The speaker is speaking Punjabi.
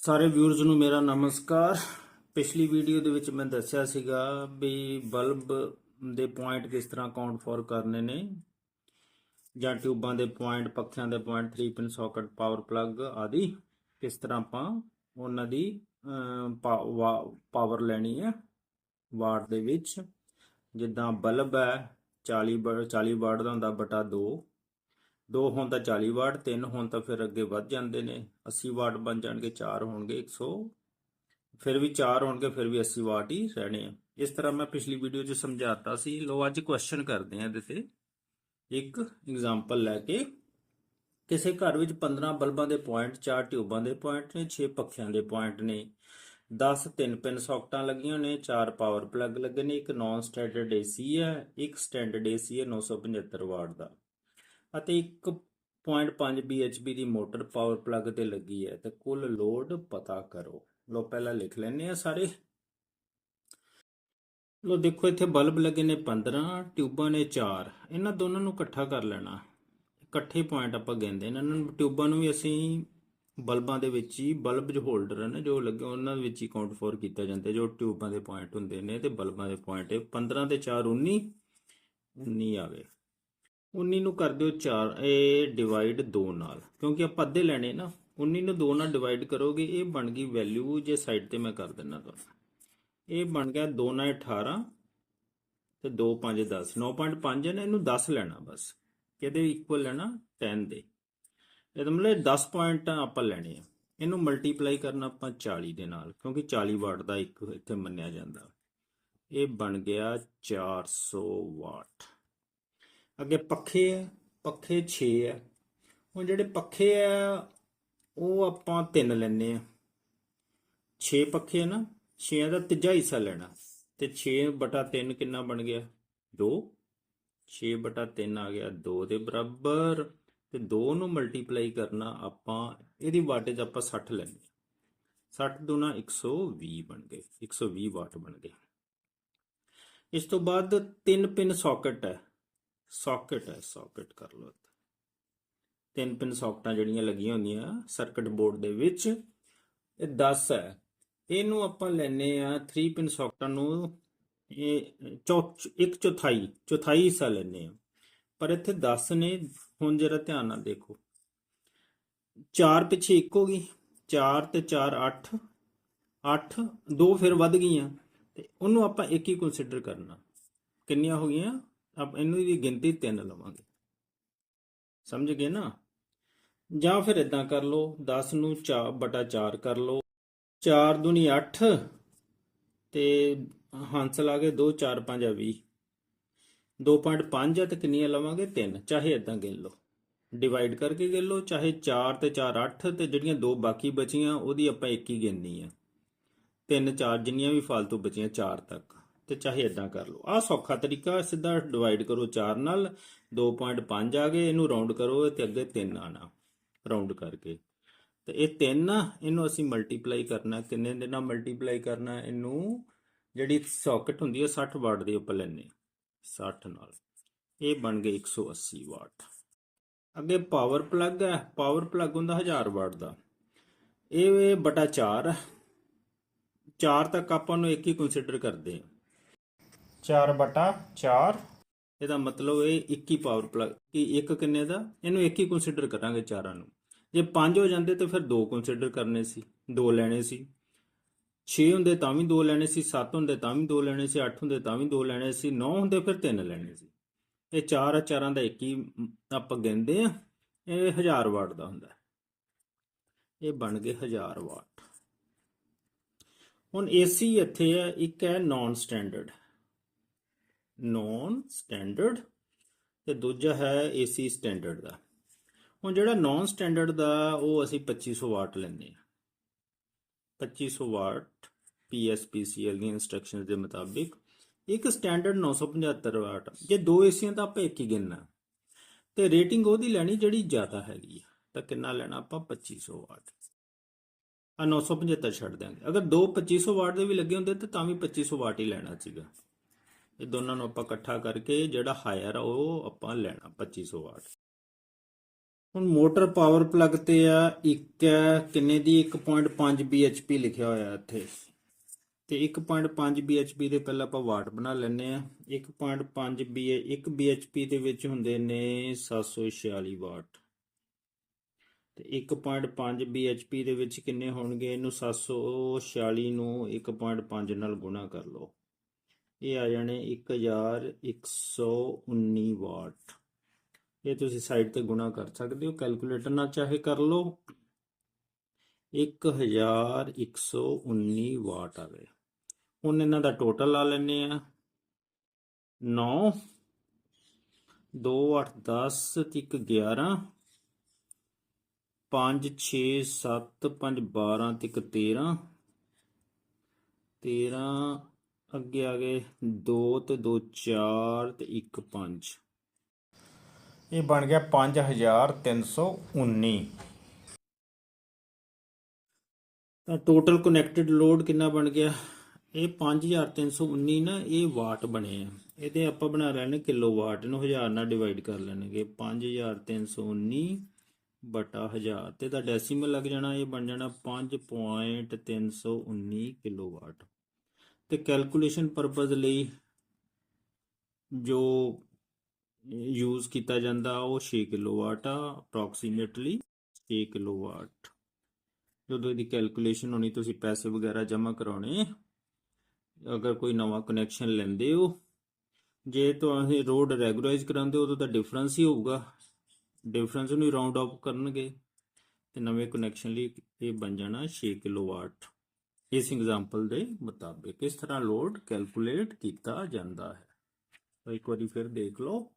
ਸਾਰੇ ਵਿਊਅਰਸ ਨੂੰ ਮੇਰਾ ਨਮਸਕਾਰ। ਪਿਛਲੀ ਵੀਡੀਓ ਦੇ ਵਿੱਚ ਮੈਂ ਦੱਸਿਆ ਸੀਗਾ ਵੀ ਬਲਬ ਦੇ ਪੁਆਇੰਟ ਕਿਸ ਤਰ੍ਹਾਂ ਕਾਊਂਟ ਫੋਰ ਕਰਨੇ ਨੇ, ਜਾਂ ਟਿਊਬਾਂ ਦੇ ਪੁਆਇੰਟ ਪੱਖਿਆਂ ਦੇ point 3 pin socket power plug ਆਦਿ ਕਿਸ ਤਰ੍ਹਾਂ ਆਪਾਂ ਉਹਨਾਂ ਦੀ ਪਾਵਰ ਲੈਣੀ ਹੈ ਵਾਟ ਦੇ ਵਿੱਚ। ਜਿੱਦਾਂ ਬਲਬ ਹੈ 40 ਬ- 40 ਵਾਟ ਦਾ ਹੁੰਦਾ ਬਟਾ 2 ਦੋ ਹੋਣ ਤਾਂ 40 ਵਾਟ, ਤਿੰਨ ਹੋਣ ਤਾਂ ਫਿਰ ਅੱਗੇ ਵੱਧ ਜਾਂਦੇ ਨੇ 80 ਵਾਟ ਬਣ ਜਾਣਗੇ, ਚਾਰ ਹੋਣਗੇ 100 ਫਿਰ ਵੀ ਚਾਰ ਹੋਣਗੇ, ਫਿਰ ਵੀ 80 ਵਾਟ ਹੀ ਰਹਿਣੇ ਆ। ਇਸ ਤਰ੍ਹਾਂ ਮੈਂ ਪਿਛਲੀ ਵੀਡੀਓ 'ਚ ਸਮਝਾਤਾ ਸੀ। ਲੋ ਅੱਜ ਕੁਐਸਚਨ ਕਰਦੇ ਆ ਇਹਦੇ ਤੇ। ਇੱਕ ਐਗਜ਼ਾਮਪਲ ਲੈ ਕੇ। ਕਿਸੇ ਘਰ ਵਿੱਚ 15 ਬਲਬਾਂ ਦੇ ਪੁਆਇੰਟ 4 ਟਿਊਬਾਂ ਦੇ ਪੁਆਇੰਟ ਨੇ 6 ਪੱਖਿਆਂ ਦੇ ਪੁਆਇੰਟ ਨੇ। 10 ਤਿੰਨ ਪਿੰਨ ਸੌਕਟਾਂ ਲੱਗੀਆਂ ਨੇ 4 ਪਾਵਰ ਪਲੱਗ ਲੱਗੇ ਨੇ, ਇੱਕ ਨਾਨ ਸਟੈਂਡਰਡ ਏਸੀ ਹੈ, ਇੱਕ ਸਟੈਂਡਰਡ ਏਸੀ ਹੈ 975 ਵਾਟ ਦਾ। ਅਤੇ 1.5 bhp ਦੀ ਮੋਟਰ ਪਾਵਰ ਪਲੱਗ ਤੇ ਲੱਗੀ ਹੈ, ਤੇ ਕੁੱਲ ਲੋਡ ਪਤਾ ਕਰੋ। ਲੋ ਪਹਿਲਾਂ ਲਿਖ ਲੈਣੇ ਆ ਸਾਰੇ। ਲੋ ਦੇਖੋ, ਇੱਥੇ ਬਲਬ ਲੱਗੇ ਨੇ 15 ਟਿਊਬਾਂ ਨੇ 4 ਇਹਨਾਂ ਦੋਨਾਂ ਨੂੰ ਇਕੱਠਾ ਕਰ ਲੈਣਾ। ਇਕੱਠੇ ਪੁਆਇੰਟ ਆਪਾਂ ਗਿਣਦੇ ਇਹਨਾਂ ਨੂੰ ਟਿਊਬਾਂ ਨੂੰ ਵੀ ਅਸੀਂ ਬਲਬਾਂ ਦੇ ਵਿੱਚ ਹੀ, ਬਲਬ ਜੋ ਹੋਲਡਰ ਹਨ ਜੋ ਲੱਗੇ, ਉਹਨਾਂ ਦੇ ਵਿੱਚ ਹੀ ਕਾਊਂਟ ਫੋਰ ਕੀਤਾ ਜਾਂਦਾ, ਜੋ ਟਿਊਬਾਂ ਦੇ ਪੁਆਇੰਟ ਹੁੰਦੇ ਨੇ ਤੇ ਬਲਬਾਂ ਦੇ ਪੁਆਇੰਟ 15 ਤੇ 4 19 19 ਆ ਗਏ 19 ਨੂੰ ਕਰ ਦਿਓ 4 ਇਹ ਡਿਵਾਈਡ 2 ਨਾਲ। ਕਿਉਂਕਿ ਆਪਾਂ ਅੱਧੇ ਲੈਣੇ ਨਾ 19 ਨੂੰ 2 ਨਾਲ ਡਿਵਾਈਡ ਕਰੋਗੇ, ਇਹ ਬਣ ਗਈ ਵੈਲਿਊ ਜੇ ਸਾਈਡ ਤੇ ਮੈਂ ਕਰ ਦਿੰਦਾ ਤੁਹਾਨੂੰ। ਇਹ ਬਣ ਗਿਆ 2 ਨਾਲ 18 ਤੇ 2 5 10 9.5 ਹੈ ਨਾ, ਇਹਨੂੰ 10 ਲੈਣਾ ਬਸ। ਕਿਹਦੇ ਇਕੁਅਲ ਲੈਣਾ? 10 ਦੇ। ਇਹਦਾ ਮਤਲਬ 10 ਪੁਆਇੰਟ ਆਪਾਂ ਲੈਣੇ ਆ। ਇਹਨੂੰ ਮਲਟੀਪਲਾਈ ਕਰਨਾ ਆਪਾਂ 40 ਦੇ ਨਾਲ, ਕਿਉਂਕਿ 40 ਵਾਟ ਦਾ ਇੱਕ ਇੱਥੇ ਮੰਨਿਆ ਜਾਂਦਾ। ਇਹ ਬਣ ਗਿਆ 400 ਵਾਟ ਅੱਗੇ ਪੱਖੇ ਆ, ਪੱਖੇ 6 ਆ। ਹੁਣ ਜਿਹੜੇ ਪੱਖੇ ਆ, ਉਹ ਆਪਾਂ ਤਿੰਨ ਲੈਣੇ ਆ। 6 ਪੱਖੇ ਆ ਨਾ 6 ਦਾ ਤੀਜਾ ਹਿੱਸਾ ਲੈਣਾ। ਤੇ 6 ਬਟਾ 3 ਕਿੰਨਾ ਬਣ ਗਿਆ? 2 6 ਬਟਾ 3 ਆ ਗਿਆ 2 ਦੇ ਬਰਾਬਰ। ਤੇ 2 ਨੂੰ ਮਲਟੀਪਲਾਈ ਕਰਨਾ ਆਪਾਂ, ਇਹਦੀ ਵਾਟੇਜ ਆਪਾਂ 60 ਲੈਣੀ 60 ਦੁਨਾ 120 ਬਣ ਗਏ 120 ਵਾਟ ਬਣ ਗਏ। ਇਸ ਤੋਂ ਬਾਅਦ ਤਿੰਨ ਪਿੰਨ ਸਾਕਟ ਹੈ। ਸਾਕਟ ਹੈ ਸਾਕਟ ਕਰ ਲਓ ਤਿੰਨ ਪਿਨ ਸਾਕਟਾਂ ਜਿਹੜੀਆਂ ਲੱਗੀਆਂ ਹੁੰਦੀਆਂ ਸਰਕਟ ਬੋਰਡ ਦੇ ਵਿੱਚ, ਇਹ 10 ਹੈ। ਇਹਨੂੰ ਆਪਾਂ ਲੈਨੇ ਆ 3 ਪਿਨ ਸਾਕਟਾਂ ਨੂੰ, ਇਹ ਚੌਥ, ਇੱਕ ਚੌਥਾਈ ਚੌਥਾਈ ਹਿੱਸਾ ਲੈਨੇ ਆ ਪਰ ਇੱਥੇ 10 ਨੇ, ਹੁਣ ਜਰਾ ਧਿਆਨ ਨਾਲ ਦੇਖੋ। 4 ਪਿੱਛੇ ਇੱਕ ਹੋ ਗਈ 4 ਤੇ 4 8 8 ਦੋ ਫਿਰ ਵੱਧ ਗਈਆਂ। ਤੇ ਉਹਨੂੰ ਆਪਾਂ ਇੱਕ ਹੀ ਕੰਸੀਡਰ ਕਰਨਾ। ਕਿੰਨੀਆਂ ਹੋ ਗਈਆਂ? ਆਪ ਇਹਨੂੰ ਦੀ ਗਿਣਤੀ 3 ਲਵਾਂਗੇ। ਸਮਝ ਗਏ ਨਾ? ਜਾਂ ਫਿਰ ਇਦਾਂ ਕਰ ਲਓ 10 ਨੂੰ 4 ਬਟਾ 4 ਕਰ ਲਓ। 4 ਦੁਨੀ 8 ਤੇ ਹਾਂਸਲ ਆ ਗਏ 2 4 5 ਆ 20 2.5 ਆ ਤੇ ਕਿੰਨੀਆਂ ਲਵਾਂਗੇ? 3 ਚਾਹੇ ਇਦਾਂ ਗਿਣ ਲਓ। ਡਿਵਾਈਡ ਕਰਕੇ ਗਿਣ ਲਓ, ਚਾਹੇ 4 ਤੇ 4 8 ਤੇ ਜਿਹੜੀਆਂ ਦੋ ਬਾਕੀ ਬਚੀਆਂ, ਉਹਦੀ ਆਪਾਂ ਇੱਕ ਹੀ ਗਿਣਨੀ ਆ। 3 4 ਜਿੰਨੀਆਂ ਵੀ ਫालतू ਬਚੀਆਂ 4 ਤੱਕ। ਤੇ ਚਾਹੇ ਇਦਾਂ ਕਰ ਲਓ। ਆ ਸੌਖਾ ਤਰੀਕਾ ਸਿੱਧਾ ਡਿਵਾਈਡ ਕਰੋ 4 ਨਾਲ 2.5 ਆ ਗਏ, ਇਹਨੂੰ ਰਾਉਂਡ ਕਰੋ ਤੇ ਅੱਗੇ 3 ਆਣਾ ਰਾਉਂਡ ਕਰਕੇ। ਤੇ ਇਹ 3 ਇਹਨੂੰ ਅਸੀਂ ਮਲਟੀਪਲਾਈ ਕਰਨਾ ਕਿੰਨੇ ਦੇ ਨਾਲ ਮਲਟੀਪਲਾਈ ਕਰਨਾ ਇਹਨੂੰ ਜਿਹੜੀ ਸੌਕਟ ਹੁੰਦੀ ਹੈ 60 ਵਾਟ ਦੇ ਉੱਪਰ ਲੈਣੇ 60 ਨਾਲ। ਇਹ ਬਣ ਗਏ 180 ਵਾਟ ਅੱਗੇ ਪਾਵਰ ਪਲੱਗ ਹੈ। ਪਾਵਰ ਪਲੱਗ ਹੁੰਦਾ 1000 ਵਾਟ ਦਾ। ਇਹ ਬਟਾ 4 4 ਤੱਕ ਆਪਾਂ ਨੂੰ ਇੱਕ ਹੀ ਕੰਸੀਡਰ ਕਰਦੇ ਹਾਂ। 4 ਬਟਾ 4 ਇਹਦਾ ਮਤਲਬ ਇਹ 21 ਪਾਵਰ ਪਲੱਗ ਕਿ ਇੱਕ ਕਿੰਨੇ ਦਾ? ਇਹਨੂੰ ਇੱਕ ਹੀ ਕੰਸੀਡਰ ਕਰਾਂਗੇ ਚਾਰਾਂ ਨੂੰ। ਜੇ 5 ਹੋ ਜਾਂਦੇ ਤਾਂ ਫਿਰ ਦੋ ਕੰਸੀਡਰ ਕਰਨੇ ਸੀ ਦੋ ਲੈਣੇ ਸੀ। 6 ਹੁੰਦੇ ਤਾਂ ਵੀ ਦੋ ਲੈਣੇ ਸੀ 7 ਹੁੰਦੇ ਤਾਂ ਵੀ ਦੋ ਲੈਣੇ ਸੀ 8 ਹੁੰਦੇ ਤਾਂ ਵੀ ਦੋ ਲੈਣੇ ਸੀ 9 ਹੁੰਦੇ ਫਿਰ ਤਿੰਨ ਲੈਣੇ ਸੀ। ਇਹ ਚਾਰ ਚਾਰਾਂ ਦਾ ਇੱਕ ਹੀ ਮ, ਆਪਾਂ ਗਿਣਦੇ ਆ ਇਹ 1000 ਵਾਟ ਦਾ ਹੁੰਦਾ। ਇਹ ਬਣ ਗਏ 1000 ਵਾਟ। ਹੁਣ ਏਸੀ ਇੱਥੇ ਹੈ ਇੱਕ ਹੈ ਨਾਨ ਸਟੈਂਡਰਡ ਨਾਨ ਸਟੈਂਡਰਡ ਤੇ ਦੂਜਾ ਹੈ ਏਸੀ ਸਟੈਂਡਰਡ ਦਾ। ਹੁਣ ਜਿਹੜਾ ਨਾਨ ਸਟੈਂਡਰਡ ਦਾ ਉਹ ਅਸੀਂ 2500 ਵਾਟ ਲੈਂਦੇ ਆ 2500 ਵਾਟ ਪੀਐਸਪੀਸੀਐਲ ਦੀਆਂ ਇਨਸਟਰਕਸ਼ਨਸ ਦੇ ਮੁਤਾਬਿਕ ਇੱਕ ਸਟੈਂਡਰਡ 975 ਵਾਟ। ਜੇ ਦੋ ਏਸੀਆਂ ਤਾਂ ਆਪਾਂ ਇੱਕ ਹੀ ਗਿਣਨਾ। ਤੇ ਰੇਟਿੰਗ ਉਹਦੀ ਲੈਣੀ ਜਿਹੜੀ ਜ਼ਿਆਦਾ ਹੈਗੀ ਆ, ਤਾਂ ਕਿੰਨਾ ਲੈਣਾ ਆਪਾਂ? 2500 ਵਾਟ। ਆ 975 ਛੱਡ ਦਿਆਂਗੇ। ਅਗਰ ਦੋ 2500 ਵਾਟ ਦੇ ਵੀ ਲੱਗੇ ਹੁੰਦੇ ਤਾਂ ਤਾਂ ਵੀ 2500 ਵਾਟ ਹੀ ਲੈਣਾ ਸੀਗਾ। ਇਹ ਦੋਨਾਂ ਨੂੰ ਆਪਾਂ ਇਕੱਠਾ ਕਰਕੇ ਜਿਹੜਾ ਹਾਇਰ ਆ ਉਹ ਆਪਾਂ ਲੈਣਾ 2500 ਵਾਟ। ਹੁਣ ਮੋਟਰ ਪਾਵਰ ਪਲੱਗ ਤੇ ਆ, ਇੱਕ ਹੈ ਕਿੰਨੇ ਦੀ? 1.5 bhp ਲਿਖਿਆ ਹੋਇਆ ਇੱਥੇ। ਤੇ 1.5 bhp ਦੇ ਪਹਿਲਾਂ ਆਪਾਂ ਵਾਟ ਬਣਾ ਲੈਣੇ ਆ। 1.5 b 1 bhp ਦੇ ਵਿੱਚ ਹੁੰਦੇ ਨੇ 746 ਵਾਟ। ਤੇ 1.5 bhp ਦੇ ਵਿੱਚ ਕਿੰਨੇ ਹੋਣਗੇ? ਇਹਨੂੰ 746 ਨੂੰ 1.5 ਨਾਲ ਗੁਣਾ ਕਰ ਲਓ। ਇਹ ਆ ਜਾਣੇ 1119 ਵਾਟ। ਇਹ ਤੁਸੀਂ ਸਾਈਡ ਤੇ ਗੁਣਾ ਕਰ ਸਕਦੇ ਹੋ, ਕੈਲਕੂਲੇਟਰ ਨਾਲ ਚਾਹੇ ਕਰ ਲਓ। 1119 ਵਾਟ ਆ ਗਏ। ਹੁਣ ਇਹਨਾਂ ਦਾ ਟੋਟਲ ਲਾ ਲੈਣੇ ਆ। 9 2 8 10 ਤੇ ਇੱਕ 11 5 6 7 5 12 ਤੇ ਇੱਕ 13 13 ਅੱਗੇ ਆ ਗਏ 2 ਤੇ 2 4 ਤੇ 1 5 ਇਹ ਬਣ ਗਿਆ 5319 ਤਾਂ ਟੋਟਲ ਕਨੈਕਟਡ ਲੋਡ ਕਿੰਨਾ ਬਣ ਗਿਆ? ਇਹ 5319 ਨਾ ਇਹ ਵਾਟ ਬਣੇ ਆ। ਇਹਦੇ ਆਪਾਂ ਬਣਾ ਰਹੇ ਨੇ ਕਿਲੋ ਵਾਟ ਨੂੰ 1000 ਨਾਲ ਡਿਵਾਈਡ ਕਰ ਲੈਣਗੇ। 5319 ਬਟਾ 1000 ਤੇ ਦਾ ਡੈਸੀਮਲ ਲੱਗ ਜਾਣਾ ਇਹ ਬਣ ਜਾਣਾ 5.319 ਕਿਲੋ ਵਾਟ ਤੇ ਕੈਲਕੂਲੇਸ਼ਨ ਪਰਪਸ ਲਈ ਜੋ ਯੂਜ਼ ਕੀਤਾ ਜਾਂਦਾ, ਉਹ 6 ਕਿਲੋਵਾਟ ਆ ਅਪਰੋਕਸੀਮੇਟਲੀ 6 ਕਿਲੋਵਾਟ ਜਦੋਂ ਇਹਦੀ ਕੈਲਕੂਲੇਸ਼ਨ ਹੋਣੀ, ਤੁਸੀਂ ਪੈਸੇ ਵਗੈਰਾ ਜਮ੍ਹਾਂ ਕਰਾਉਣੇ, ਅਗਰ ਕੋਈ ਨਵਾਂ ਕਨੈਕਸ਼ਨ ਲੈਂਦੇ ਹੋ, ਜੇ ਤੁਸੀਂ ਰੋਡ ਰੈਗੂਲਰਾਈਜ਼ ਕਰਾਉਂਦੇ ਹੋ, ਉਦੋਂ ਤਾਂ ਡਿਫਰੈਂਸ ਹੀ ਹੋਊਗਾ। ਡਿਫਰੈਂਸ ਨੂੰ ਰਾਉਂਡ ਆਫ ਕਰਨਗੇ, ਤੇ ਨਵੇਂ ਕਨੈਕਸ਼ਨ ਲਈ ਇਹ ਬਣ ਜਾਣਾ 6 ਕਿਲੋਵਾਟ ਇਸ ਐਗਜ਼ਾਮਪਲ ਦੇ ਮੁਤਾਬਿਕ ਇਸ ਤਰ੍ਹਾਂ ਲੋਡ ਕੈਲਕੂਲੇਟ ਕੀਤਾ ਜਾਂਦਾ ਹੈ। ਇੱਕ ਵਾਰੀ ਫਿਰ ਦੇਖ ਲਓ।